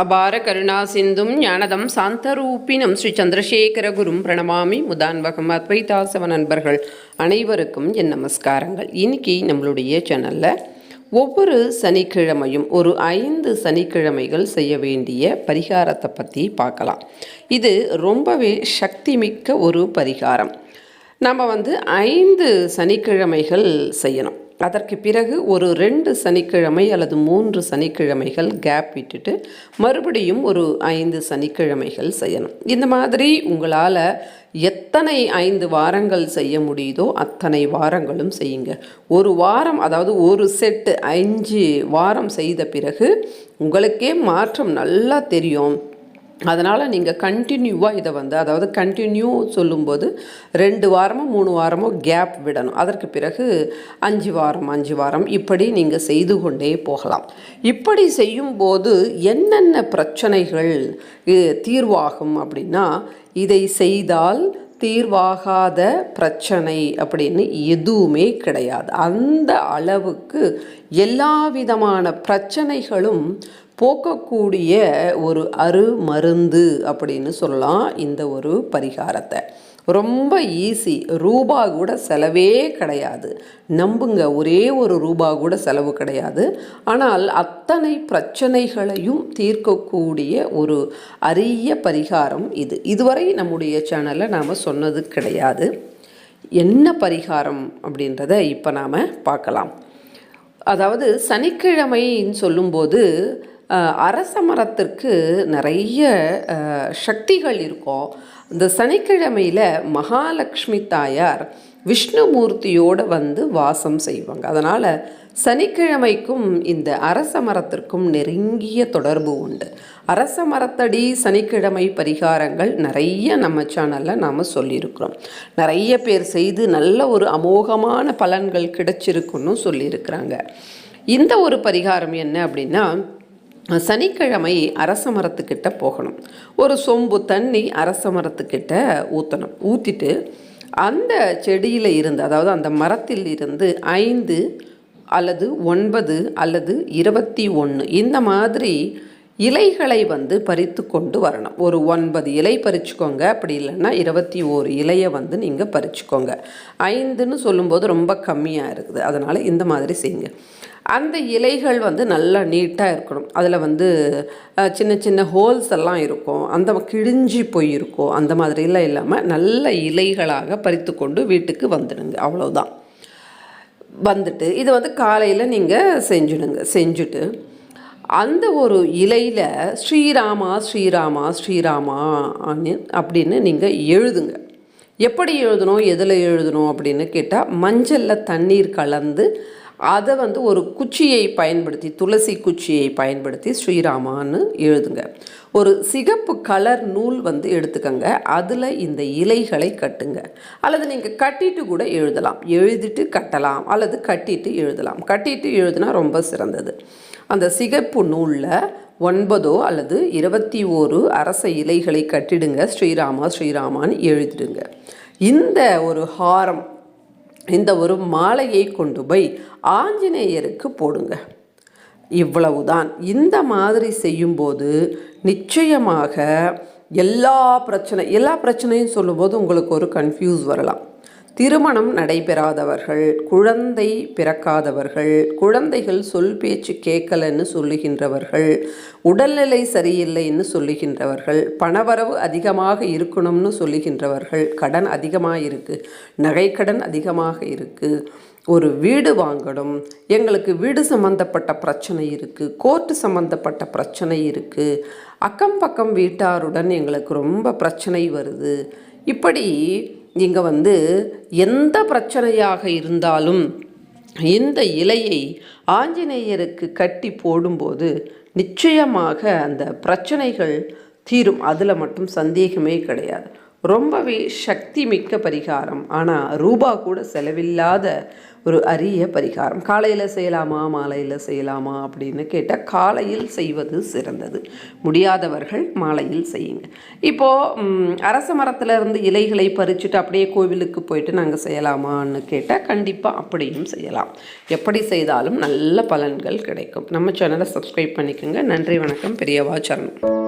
அபார கருணா சிந்தும் ஞானதம் சாந்தரூபினம் ஸ்ரீ சந்திரசேகர குரும் பிரணமாமி முதான்வகம் அத்வைதாசவ நண்பர்கள் அனைவருக்கும் என் நமஸ்காரங்கள். இன்னைக்கு நம்மளுடைய சேனலில் ஒவ்வொரு சனிக்கிழமையும் ஒரு ஐந்து சனிக்கிழமைகள் செய்ய வேண்டிய பரிகாரத்தை பற்றி பார்க்கலாம். இது ரொம்பவே சக்தி மிக்க ஒரு பரிகாரம். நம்ம வந்து ஐந்து சனிக்கிழமைகள் செய்யணும். அதற்கு பிறகு ஒரு ரெண்டு சனிக்கிழமை அல்லது மூன்று சனிக்கிழமைகள் கேப் விட்டுட்டு மறுபடியும் ஒரு ஐந்து சனிக்கிழமைகள் செய்யணும். இந்த மாதிரி உங்களால் எத்தனை ஐந்து வாரங்கள் செய்ய முடியுதோ அத்தனை வாரங்களும் செய்யுங்க. ஒரு வாரம் அதாவது ஒரு செட்டு அஞ்சு வாரம் செய்த பிறகு உங்களுக்கே மாற்றம் நல்லா தெரியும். அதனால் நீங்கள் கண்டினியூவாக இதை வந்து அதாவது கண்டினியூ சொல்லும்போது ரெண்டு வாரமோ மூணு வாரமோ கேப் விடணும். அதற்கு பிறகு அஞ்சு வாரம் அஞ்சு வாரம் இப்படி நீங்கள் செய்து கொண்டே போகலாம். இப்படி செய்யும்போது என்னென்ன பிரச்சனைகள் தீர்வாகும் அப்படின்னா இதை செய்தால் தீர்வாகாத பிரச்சனை அப்படின்னு எதுவுமே கிடையாது. அந்த அளவுக்கு எல்லா விதமான பிரச்சனைகளும் போக்கக்கூடிய ஒரு அருமருந்து அப்படின்னு சொல்லலாம் இந்த ஒரு பரிகாரத்தை. ரொம்ப ஈஸி ரூபா கூட செலவே கிடையாது. நம்புங்க ஒரே ஒரு ரூபா கூட செலவு கிடையாது. ஆனால் அத்தனை பிரச்சனைகளையும் தீர்க்கக்கூடிய ஒரு அரிய பரிகாரம் இது. இதுவரை நம்முடைய சேனலில் நாம் சொன்னது கிடையாது. என்ன பரிகாரம் அப்படின்றத இப்போ நாம் பார்க்கலாம். அதாவது சனிக்கிழமைன்னு சொல்லும்போது அரச மரத்திற்கு நிறைய சக்திகள் இருக்கும். இந்த சனிக்கிழமையில் மகாலட்சுமி தாயார் விஷ்ணுமூர்த்தியோடு வந்து வாசம் செய்வாங்க. அதனால் சனிக்கிழமைக்கும் இந்த அரச மரத்திற்கும் நெருங்கிய தொடர்பு உண்டு. அரச மரத்தடி சனிக்கிழமை பரிகாரங்கள் நிறைய நம்ம சேனலில் நாம் சொல்லியிருக்கிறோம். நிறைய பேர் செய்து நல்ல ஒரு அமோகமான பலன்கள் கிடைச்சிருக்குன்னு சொல்லியிருக்கிறாங்க. இந்த ஒரு பரிகாரம் என்ன அப்படின்னா சனிக்கிழமை அரச மரத்துக்கிட்ட போகணும். ஒரு சொம்பு தண்ணி அரச மரத்துக்கிட்ட ஊற்றணும் ஊற்றிட்டு அந்த செடியில் இருந்து அதாவது அந்த மரத்தில் இருந்து ஐந்து அல்லது ஒன்பது அல்லது இருபத்தி ஒன்று இந்த மாதிரி இலைகளை வந்து பறித்து கொண்டு வரணும். ஒரு ஒன்பது இலை பறிச்சுக்கோங்க. அப்படி இல்லைன்னா இருபத்தி ஓரு இலையை வந்து நீங்கள் பறிச்சுக்கோங்க. ஐந்துன்னு சொல்லும்போது ரொம்ப கம்மியாக இருக்குது. அதனால் இந்த மாதிரி செய்யுங்க. அந்த இலைகள் வந்து நல்லா நீட்டாக இருக்கணும். அதில் வந்து சின்ன சின்ன ஹோல்ஸ் எல்லாம் இருக்கும். அந்த கிழிஞ்சி போயிருக்கும். அந்த மாதிரிலாம் இல்லாமல் நல்ல இலைகளாக பறித்து கொண்டு வீட்டுக்கு வந்துடுங்க. அவ்வளோதான் வந்துட்டு இது வந்து காலையில் நீங்கள் செஞ்சுடுங்க. செஞ்சுட்டு அந்த ஒரு இலையில் ஸ்ரீராமா ஸ்ரீராமா ஸ்ரீராமா அன்னு- அப்படின்னு நீங்கள் எழுதுங்க. எப்படி எழுதணும் எதில் எழுதணும் அப்படின்னு கேட்டால் மஞ்சளில் தண்ணீர் கலந்து அதை வந்து ஒரு குச்சியை பயன்படுத்தி துளசி குச்சியை பயன்படுத்தி ஸ்ரீராமான்னு எழுதுங்க. ஒரு சிகப்பு கலர் நூல் வந்து எடுத்துக்கங்க. அதில் இந்த இலைகளை கட்டுங்க. அல்லது நீங்கள் கட்டிட்டு கூட எழுதலாம். எழுதிட்டு கட்டலாம். அல்லது கட்டிட்டு எழுதலாம். கட்டிட்டு எழுதுனா ரொம்ப சிறந்தது. அந்த சிகப்பு நூலில் ஒன்பதோ அல்லது இருபத்தி ஓரு அரச இலைகளை கட்டிடுங்க. ஸ்ரீராமா ஸ்ரீராமான்னு எழுதிடுங்க. இந்த ஒரு ஹாரம் இந்த ஒரு மாலையை கொண்டு போய் ஆஞ்சநேயருக்கு போடுங்க. இவ்வளவுதான். இந்த மாதிரி செய்யும்போது நிச்சயமாக எல்லா பிரச்சனை எல்லா பிரச்சனையும் சொல்லும்போது உங்களுக்கு ஒரு கன்ஃபியூஸ் வரலாம். திருமணம் நடைபெறாதவர்கள் குழந்தை பிறக்காதவர்கள் குழந்தைகள் சொல் பேச்சு கேட்கலன்னு சொல்லுகின்றவர்கள் உடல்நிலை சரியில்லைன்னு சொல்லுகின்றவர்கள் பணவரவு அதிகமாக இருக்கணும்னு சொல்லுகின்றவர்கள் கடன் அதிகமாக இருக்குது நகைக்கடன் அதிகமாக இருக்குது ஒரு வீடு வாங்கணும் எங்களுக்கு வீடு சம்மந்தப்பட்ட பிரச்சனை இருக்குது கோர்ட்டு சம்மந்தப்பட்ட பிரச்சனை இருக்குது அக்கம் பக்கம் வீட்டாருடன் எங்களுக்கு ரொம்ப பிரச்சனை வருது இப்படி நீங்கள் வந்து எந்த பிரச்சனையாக இருந்தாலும் இந்த இலையை ஆஞ்சநேயருக்கு கட்டி போடும்போது நிச்சயமாக அந்த பிரச்சனைகள் தீரும். அதில் மட்டும் சந்தேகமே கிடையாது. ரொம்பவே சக்தி மிக்க பரிகாரம். ஆனால் ரூபா கூட செலவில்லாத ஒரு அரிய பரிகாரம். காலையில் செய்யலாமா மாலையில் செய்யலாமா அப்படின்னு கேட்டால் காலையில் செய்வது சிறந்தது. முடியாதவர்கள் மாலையில் செய்யுங்க. இப்போது அரச மரத்துல இருந்து இலைகளை பறிச்சுட்டு அப்படியே கோவிலுக்கு போயிட்டு நாங்கள் செய்யலாமான்னு கேட்டால் கண்டிப்பாக அப்படியும் செய்யலாம். எப்படி செய்தாலும் நல்ல பலன்கள் கிடைக்கும். நம்ம சேனலை சப்ஸ்கிரைப் பண்ணிக்கோங்க. நன்றி வணக்கம். பெரியவா சரணம்.